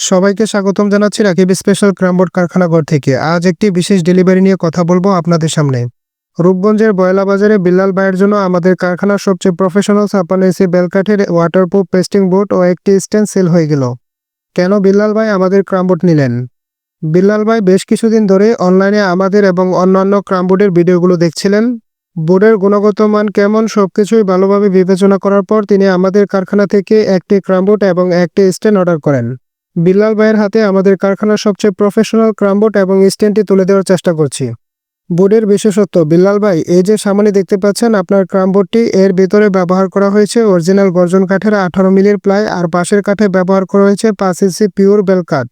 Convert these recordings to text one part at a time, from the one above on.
সবাইকে স্বাগতম জানাচ্ছি রাকিব স্পেশাল ক্রামবোর্ড কারখানাঘর থেকে। আজ একটি বিশেষ ডেলিভারি নিয়ে কথা বলব আপনাদের সামনে। রূপগঞ্জের বয়লা বাজারে বিল্লাল ভাইয়ের জন্য আমাদের কারখানার সবচেয়ে প্রফেশনাল ছাপানো বেলকাঠের ওয়াটারপ্রুফ পেস্টিং বোর্ড ও একটি স্ট্যান্ড সেল হয়ে গেল। কেন বিল্লাল ভাই আমাদের ক্রামবোর্ড নিলেন? বিল্লাল ভাই বেশ কিছুদিন ধরে অনলাইনে আমাদের এবং অন্যান্য ক্রামবোর্ডের ভিডিওগুলো দেখছিলেন। বোর্ডের গুণগত মান কেমন সবকিছুই ভালোভাবে বিবেচনা করার পর তিনি আমাদের কারখানা থেকে একটি ক্রামবোর্ড এবং একটি স্ট্যান্ড অর্ডার করেন। বিল্লাল ভাইয়ের হাতে আমাদের কারখানার সবচেয়ে প্রফেশনাল ক্রামবোর্ড এবং স্ট্যান্ডটি তুলে দেওয়ার চেষ্টা করছি। বোর্ডের বিশেষত্ব, বিল্লাল ভাই, এই যে সামনে দেখতে পাচ্ছেন, আপনার ক্রামবোর্ডটি এর ভিতরে ব্যবহার করা হয়েছে অরিজিনাল গর্জন কাঠের আঠারো মিলির প্লাই, আর পাশের কাঠে ব্যবহার করা হয়েছে পাঁচ ইঞ্চি পিওর বেল কাঠ।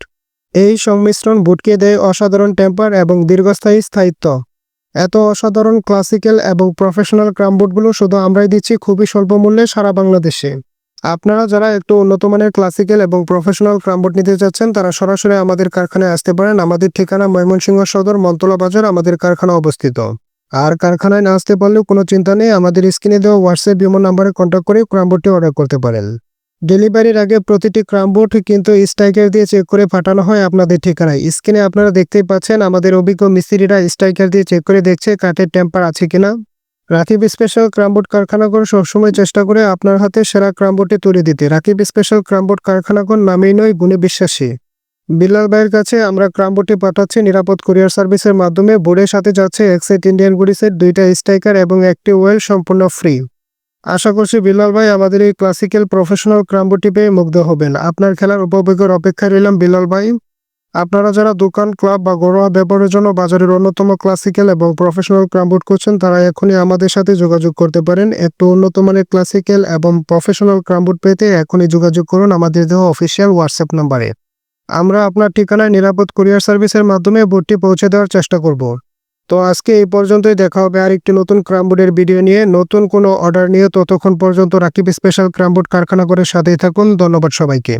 এই সংমিশ্রণ বুটকে দেয় অসাধারণ টেম্পার এবং দীর্ঘস্থায়ী স্থায়িত্ব। এত অসাধারণ ক্লাসিক্যাল এবং প্রফেশনাল ক্রামবোর্ডগুলো শুধু আমরাই দিচ্ছি, খুবই স্বল্প মূল্যে সারা বাংলাদেশে। আপনারা যারা একটু উন্নত মানের ক্লাসিক্যাল এবং প্রফেশনাল ক্রামবোর্ড নিতে চাচ্ছেন, তারা সরাসরি আমাদের কারখানায় আসতে পারেন। আমাদের ঠিকানা ময়মনসিংহ সদর মন্তলা বাজার, আমাদের কারখানা অবস্থিত। আর কারখানায় না আসতে পারলেও কোনো চিন্তা নেই, আমাদের স্ক্রিনে দেওয়া হোয়াটসঅ্যাপ বিমো নাম্বারে কন্ট্যাক্ট করে ক্রামবোর্ডটি অর্ডার করতে পারেন। ডেলিভারির আগে প্রতিটি ক্রামবোর্ড কিন্তু স্ট্রাইকার দিয়ে চেক করে ফাটানো হয় আপনাদের ঠিকানায়। স্ক্রিনে আপনারা দেখতেই পাচ্ছেন, আমাদের অভিজ্ঞ মিস্ত্রিরা স্ট্রাইকার দিয়ে চেক করে দেখছে কাঠের টেম্পার আছে কিনা। রাকিব স্পেশাল ক্রামবোর্ড কারখানাগর সবসময় চেষ্টা করে আপনার হাতে সেরা ক্রামবোর্ডটি তুলে দিতে। রাকিব স্পেশাল ক্রামবোর্ড কারখানাগর নামেই নয়, গুণে বিশ্বাসী। বিল্লাল ভাইয়ের কাছে আমরা ক্রামবোর্ডটি পাঠাচ্ছি নিরাপদ কুরিয়ার সার্ভিসের মাধ্যমে। বোর্ডের সাথে যাচ্ছে এক সেট ইন্ডিয়ান গুডিসের দুইটা স্ট্রাইকার এবং একটি ওয়েল সম্পূর্ণ ফ্রি আশা করছি বিল্লাল ভাই আমাদের এই ক্লাসিক্যাল প্রফেশনাল ক্রামবোর্ডটি পেয়ে মুগ্ধ হবেন। আপনার খেলার উপভোগের অপেক্ষায় রইলাম বিল্লাল ভাই। আপনারা যারা দোকান, ক্লাব বা ঘরোয়া ব্যবহারের জন্য বাজারের অন্যতম ক্লাসিক্যাল এবং প্রফেশনাল ক্রামবোর্ড করছেন তারা এখনই আমাদের সাথে যোগাযোগ করতে পারেন। একটু উন্নত মানের ক্লাসিক্যাল এবং প্রফেশনাল ক্রামবোর্ড পেতে এখনই যোগাযোগ করুন আমাদের দেহ অফিসিয়াল হোয়াটসঅ্যাপ নাম্বারে। আমরা আপনার ঠিকানায় নিরাপদ কুরিয়ার সার্ভিসের মাধ্যমে বোর্ডটি পৌঁছে দেওয়ার চেষ্টা করব। তো আজকে এই পর্যন্তই, দেখা হবে আর একটি নতুন ক্রামবোর্ডের ভিডিও নিয়ে। নতুন কোনো অর্ডার নিয়ে ততক্ষণ পর্যন্ত রাকিব স্পেশাল ক্রামবোর্ড কারখানা করে সাথেই থাকুন। ধন্যবাদ সবাইকে।